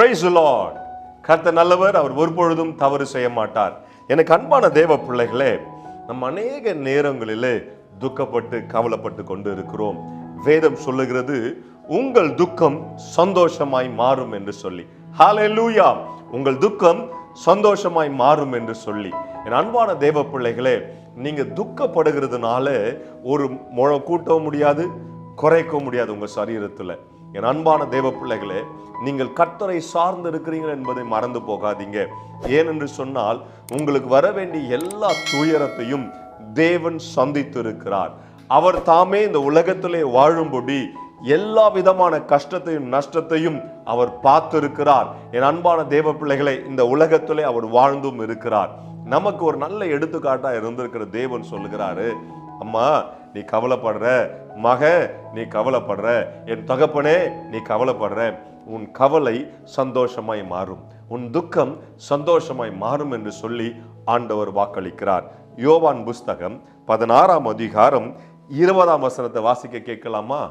Price Lord கர்த்த நல்லவர் அவர் ஒருபொழுதும் தவறு செய்ய மாட்டார் எனக்கு அன்பான தேவ பிள்ளைகளே நம்ம அநேக நேரங்களிலே துக்கப்பட்டு கவலைப்பட்டு கொண்டு இருக்கிறோம் வேதம் சொல்லுகிறது உங்கள் துக்கம் சந்தோஷமாய் மாறும் என்று சொல்லி. ஹalleluya உங்கள் துக்கம் சந்தோஷமாய் மாறும் என்று சொல்லி. என் அன்பான தேவ பிள்ளைகளே நீங்க துக்கப்படுகிறதுனால ஒரு முழ கூட்டவும் முடியாது குறைக்கவும் முடியாது உங்க சரீரத்துல. என் அன்பான தேவ பிள்ளைகளே நீங்கள் கர்த்தரை சார்ந்து இருக்கிறீர்கள் என்பதை மறந்து போகாதீங்க. ஏனென்று சொன்னால் உங்களுக்கு வர வேண்டிய எல்லா துயரத்தையும் தேவன் சந்தித்து இருக்கிறார் அவர் தாமே இந்த உலகத்திலே வாழும்படி எல்லா விதமான கஷ்டத்தையும் நஷ்டத்தையும் அவர் பார்த்திருக்கிறார். என் அன்பான தேவ பிள்ளைகளை இந்த உலகத்திலே அவர் வாழ்ந்தும் இருக்கிறார். நமக்கு ஒரு நல்ல எடுத்துக்காட்டாக இருந்திருக்கிற தேவன் சொல்லுகிறாரு அம்மா நீ கவலைப்படுற. மக நீ கவலைப்படுற. என் தகப்பனே நீ கவலைப்படுற. உன் கவலை சந்தோஷமாய் மாறும். உன் துக்கம் சந்தோஷமாய் மாறும் என்று சொல்லி ஆண்டவர் வாக்களிக்கிறார். யோவான் புஸ்தகம் பதினாறாம் அதிகாரம் இருபதாம் வசனத்தை வாசிக்க கேட்கலாமா?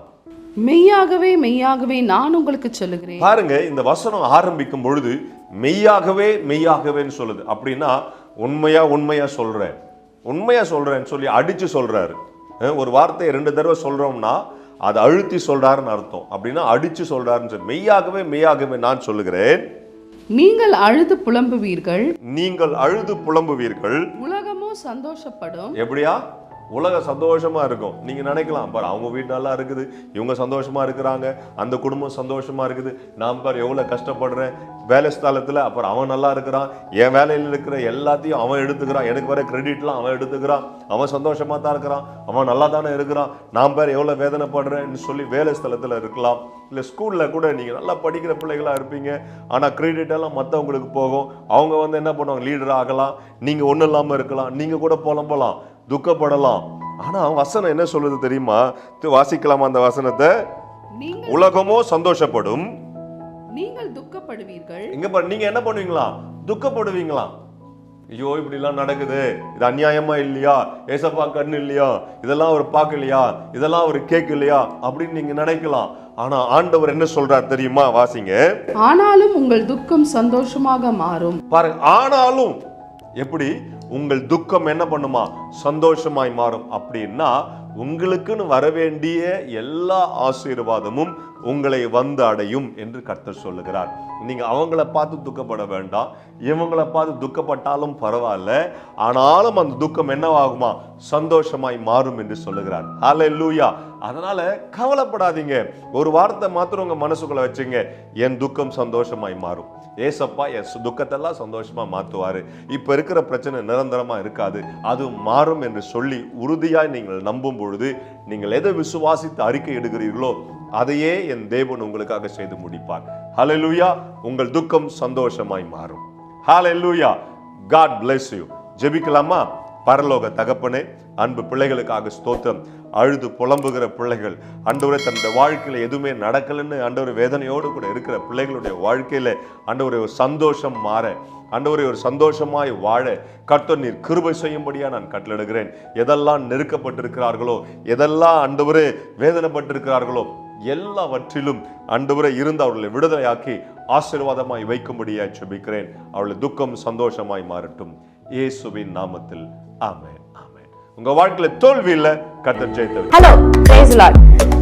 மெய்யாகவே மெய்யாகவே நான் உங்களுக்கு சொல்லுகிறேன். பாருங்க இந்த வசனம் ஆரம்பிக்கும் பொழுது மெய்யாகவே மெய்யாகவேன்னு சொல்லுது. அப்படின்னா உண்மையா உண்மையா சொல்றேன். உண்மையா சொல்றேன்னு சொல்லி அடிச்சு சொல்றாரு. அஹ் ஒரு வார்த்தையை ரெண்டு தடவை சொல்றோம்னா அதை அழுத்தி சொல்றாருன்னு அர்த்தம். அப்படின்னா அடிச்சு சொல்றாருன்னு சொல்லி மெய்யாகவே மெய்யாகவே நான் சொல்லுகிறேன். நீங்கள் அழுது புலம்புவீர்கள். நீங்கள் அழுது புலம்புவீர்கள். உலகமோ சந்தோஷப்படும். எப்படியா? உலக சந்தோஷமாக இருக்கும். நீங்கள் நினைக்கலாம் பாரு அவங்க வீடு நல்லா இருக்குது இவங்க சந்தோஷமாக இருக்கிறாங்க அந்த குடும்பம் சந்தோஷமாக இருக்குது. நான் பார் எவ்வளோ கஷ்டப்படுறேன் வேலை ஸ்தலத்தில் அப்புறம் அவன் நல்லா இருக்கிறான் என் வேலையில் இருக்கிற எல்லாத்தையும் அவன் எடுத்துக்கிறான். எனக்கு வர கிரெடிட்லாம் அவன் எடுத்துக்கிறான். அவன் சந்தோஷமாக தான் இருக்கிறான் அவன் நல்லா தானே இருக்கிறான். நான் பேர் எவ்வளோ வேதனைப்படுறேன்னு சொல்லி வேலை ஸ்தலத்தில் இருக்கலாம். இல்லை ஸ்கூலில் கூட நீங்கள் நல்லா படிக்கிற பிள்ளைகளாக இருப்பீங்க. ஆனால் கிரெடிட் எல்லாம் மற்றவங்களுக்கு போகும். அவங்க வந்து என்ன பண்ணுவாங்க லீடர் ஆகலாம். நீங்கள் ஒன்றும் இல்லாமல் இருக்கலாம். நீங்கள் கூட புலம்பலாம். துக்கப்படலாம். ஆனால் வசனம் என்ன சொல்லுது தெரியுமா? வாசிக்கலாமா அந்த வசனத்தை? உலகமோ சந்தோஷப்படும். நீங்கள் துக்கப்படுவீர்கள். இங்க நீங்க என்ன பண்ணுவீங்களா? துக்கப்படுவீங்களா? ஐயோ இப்படிலாம் நடக்குது. இது அநியாயமா இல்லையா? ஏசப்பா கண்ணு இல்லையா? இதெல்லாம் அவர் பார்க்கலையா? இதெல்லாம் அவர் கேட்கலையா? அப்படின்னு நீங்க நினைக்கலாம். ஆனா ஆண்டவர் என்ன சொல்றார் தெரியுமா? வாசிங்க. ஆனாலும் உங்கள் துக்கம் சந்தோஷமாக மாறும். பாருங்க ஆனாலும் எப்படி? உங்கள் துக்கம் என்ன பண்ணுமா? சந்தோஷமாய் மாறும். அப்படின்னா உங்களுக்குன்னு வர வேண்டிய எல்லா ஆசீர்வாதமும் உங்களை வந்து அடையும் என்று கர்த்தர் சொல்லுகிறார். நீங்க அவங்கள பார்த்து துக்கப்பட வேண்டாம். இவங்கள பார்த்து துக்கப்பட்டாலும் பரவாயில்ல. ஆனாலும் அந்த துக்கம் என்னவாகுமா? சந்தோஷமாய் மாறும் என்று சொல்லுகிறார். ஹalleluya அதனால கவலைப்படாதீங்க. ஒரு வார்த்தை மாத்திரம் உங்க மனசுக்குள்ள வச்சுங்க. என் துக்கம் சந்தோஷமாய் மாறும். ஏசப்பா என் துக்கத்தெல்லாம் சந்தோஷமா மாத்துவாரு. இப்ப இருக்கிற பிரச்சனை நிரந்தரமா இருக்காது. அது மாறும் என்று சொல்லி உறுதியாய் நீங்கள் நம்பும் பொழுது நீங்கள் எதை விசுவாசித்து அறிக்கை எடுக்கிறீர்களோ அதையே என் தேவன் உங்களுக்காக செய்து முடிப்பார். ஹலெலுயா உங்கள் துக்கம் சந்தோஷமாய் மாறும். ஹalleluya காட் பிளெஸ் யூ ஜெபிக்கலாமா? பரலோக தகப்பனே அன்பு பிள்ளைகளுக்காக ஸ்தோத்திரம். அழுது புலம்புகிற பிள்ளைகள் அண்டவரை தன்னுடைய வாழ்க்கையில் எதுவுமே நடக்கலைன்னு அண்டவர் வேதனையோடு கூட இருக்கிற பிள்ளைகளுடைய வாழ்க்கையில் அண்டவரை ஒரு சந்தோஷம் மாற அண்டவரை ஒரு சந்தோஷமாய் வாழ கர்த்தர் நீர் கிருபை செய்யும்படியாக நான் கட்டளிடுகிறேன் எதெல்லாம் நெருக்கப்பட்டிருக்கிறார்களோ எதெல்லாம் அண்டவரே வேதனைப்பட்டிருக்கிறார்களோ எல்லாவற்றிலும் ஆண்டவரே இருந்து அவர்களை விடுதலையாக்கி ஆசீர்வாதமாய் வைக்கும்படியாய் செபிக்கிறேன் அவளை துக்கம் சந்தோஷமாய் மாறட்டும். இயேசுவின் நாமத்தில். ஆமென் ஆமென். உங்க வாழ்க்கையில தோல்வி இல்ல? கர்த்தர் ஜெயித்தவர். Hello praise lord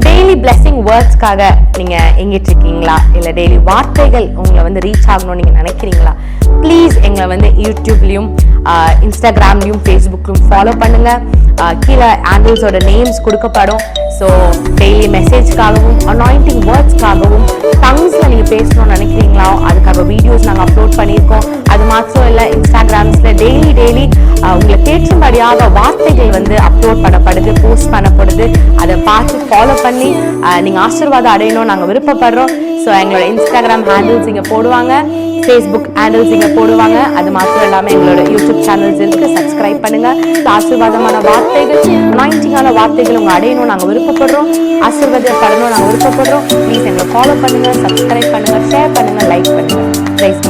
daily blessing வேர்ட்ஸ்க்காக நீங்க எங்கிட்டு இருக்கீங்களா இல்ல டெய்லி வார்த்தைகள் உங்களை வந்து ரீச் ஆகணும்னு நீங்க நினைக்கிறீங்களா? ப்ளீஸ் எங்களை வந்து யூடியூப்லயும் இன்ஸ்டாகிராம்லேயும் ஃபேஸ்புக்லையும் ஃபாலோ பண்ணுங்கள் கீழே ஆண்டில்ஸோட நேம்ஸ் கொடுக்கப்படும். ஸோ டெய்லி மெசேஜ்க்காகவும் அனாயிண்டிங் வேர்ட்ஸ்க்காகவும் டங்ஸில் நீங்கள் பேசணும்னு நினைக்கிறீங்களா அதுக்காக வீடியோஸ் நாங்கள் அப்லோட் பண்ணியிருக்கோம். அது மாத்திரம் இல்லை இன்ஸ்டாகிராம்ஸில் டெய்லி டெய்லி உங்களை தேற்றும்படியாக வார்த்தைகள் வந்து அப்லோட் பண்ணப்படுது போஸ்ட் பண்ணப்படுது. பார்த்து ஃபாலோ பண்ணி நீங்கள் ஆசீர்வாதம் அடையணும் நாங்கள் விருப்பப்படுறோம். ஸோ எங்களோட இன்ஸ்டாகிராம் ஹேண்டில்ஸ் இங்கே போடுவாங்க ஃபேஸ்புக் ஹேண்டில்ஸ் இங்கே போடுவாங்க. அது மாத்திரம் இல்லாமல் எங்களோட யூடியூப் சேனல்ஸ் இருக்குது சப்ஸ்கிரைப் பண்ணுங்கள் ஆசீர்வாதமான வார்த்தைகள் நைன்டிங்கான வார்த்தைகள் உங்கள் அடையணும் நாங்கள் விருப்பப்படுறோம். ஆசீர்வாதப்படணும் நாங்கள் விருப்பப்படுறோம். ப்ளீஸ் எங்களை ஃபாலோ பண்ணுங்கள் சப்ஸ்கிரைப் பண்ணுங்கள் ஷேர் பண்ணுங்கள் லைக் பண்ணுங்கள் ப்ரைஸ்